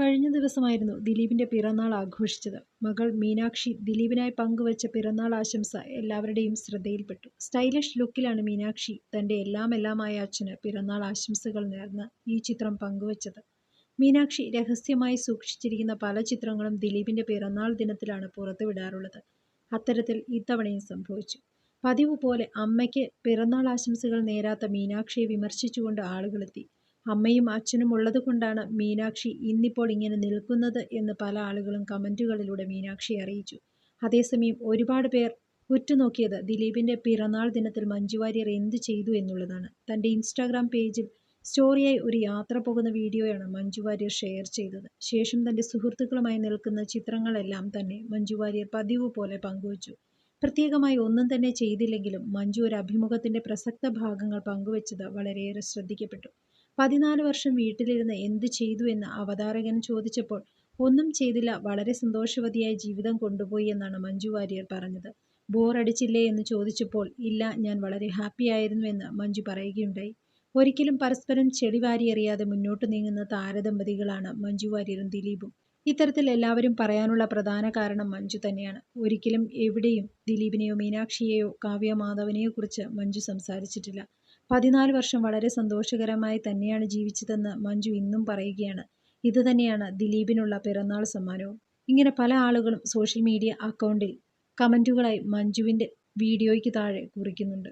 കഴിഞ്ഞ ദിവസമായിരുന്നു ദിലീപിന്റെ പിറന്നാൾ ആഘോഷിച്ചത്. മകൾ മീനാക്ഷി ദിലീപിനായി പങ്കുവച്ച പിറന്നാൾ ആശംസ എല്ലാവരുടെയും ശ്രദ്ധയിൽപ്പെട്ടു. സ്റ്റൈലിഷ് ലുക്കിലാണ് മീനാക്ഷി തന്റെ എല്ലാം എല്ലാമായ അച്ഛന് പിറന്നാൾ ആശംസകൾ നേർന്ന് ഈ ചിത്രം പങ്കുവച്ചത്. മീനാക്ഷി രഹസ്യമായി സൂക്ഷിച്ചിരിക്കുന്ന പല ചിത്രങ്ങളും ദിലീപിന്റെ പിറന്നാൾ ദിനത്തിലാണ് പുറത്തുവിടാറുള്ളത്. അത്തരത്തിൽ ഇത്തവണയും സംഭവിച്ചു. പതിവ് പോലെ അമ്മയ്ക്ക് പിറന്നാൾ ആശംസകൾ നേരാത്ത മീനാക്ഷിയെ വിമർശിച്ചുകൊണ്ട് ആളുകളെത്തി. അമ്മയും അച്ഛനും ഉള്ളതുകൊണ്ടാണ് മീനാക്ഷി ഇന്നിപ്പോൾ ഇങ്ങനെ നിൽക്കുന്നത് എന്ന് പല ആളുകളും കമന്റുകളിലൂടെ മീനാക്ഷി അറിയിച്ചു. അതേസമയം ഒരുപാട് പേർ ഉറ്റുനോക്കിയത് ദിലീപിന്റെ പിറന്നാൾ ദിനത്തിൽ മഞ്ജു വാര്യർ എന്ത് ചെയ്തു എന്നുള്ളതാണ്. തന്റെ ഇൻസ്റ്റാഗ്രാം പേജിൽ സ്റ്റോറിയായി ഒരു യാത്ര പോകുന്ന വീഡിയോയാണ് മഞ്ജു വാര്യർ ഷെയർ ചെയ്തത്. ശേഷം തന്റെ സുഹൃത്തുക്കളുമായി നിൽക്കുന്ന ചിത്രങ്ങളെല്ലാം തന്നെ മഞ്ജു വാര്യർ പതിവ് പോലെ പങ്കുവച്ചു. പ്രത്യേകമായി ഒന്നും തന്നെ ചെയ്തില്ലെങ്കിലും മഞ്ജു ഒരു അഭിമുഖത്തിന്റെ പ്രസക്ത ഭാഗങ്ങൾ പങ്കുവച്ചത് വളരെയേറെ ശ്രദ്ധിക്കപ്പെട്ടു. പതിനാല് വർഷം വീട്ടിലിരുന്ന് എന്ത് ചെയ്തു എന്ന് അവതാരകൻ ചോദിച്ചപ്പോൾ ഒന്നും ചെയ്തില്ല. വളരെ സന്തോഷവതിയായി ജീവിതം കൊണ്ടുപോയി എന്നാണ് മഞ്ജു വാര്യർ പറഞ്ഞത്. ബോറടിച്ചില്ലേ എന്ന് ചോദിച്ചപ്പോൾ ഇല്ല ഞാൻ വളരെ ഹാപ്പി ആയിരുന്നു എന്ന് മഞ്ജു പറയുകയുണ്ടായി. ഒരിക്കലും പരസ്പരം ചെടി വാരിയെറിയാതെ മുന്നോട്ട് നീങ്ങുന്ന താരദമ്പതികളാണ് മഞ്ജു വാര്യരും ദിലീപും. ഇത്തരത്തിൽ എല്ലാവരും പറയാനുള്ള പ്രധാന കാരണം മഞ്ജു തന്നെയാണ്. ഒരിക്കലും എവിടെയും ദിലീപിനെയോ മീനാക്ഷിയെയോ കാവ്യ മാധവനെയോ കുറിച്ച് മഞ്ജു സംസാരിച്ചിട്ടില്ല. പതിനാല് വർഷം വളരെ സന്തോഷകരമായി തന്നെയാണ് ജീവിച്ചതെന്ന് മഞ്ജു ഇന്നും പറയുകയാണ്. ഇത് തന്നെയാണ് ദിലീപിനുള്ള പിറന്നാൾ സമ്മാനവും. ഇങ്ങനെ പല ആളുകളും സോഷ്യൽ മീഡിയ അക്കൗണ്ടിൽ കമന്റുകളായി മഞ്ജുവിന്റെ വീഡിയോയ്ക്ക് താഴെ കുറിക്കുന്നുണ്ട്.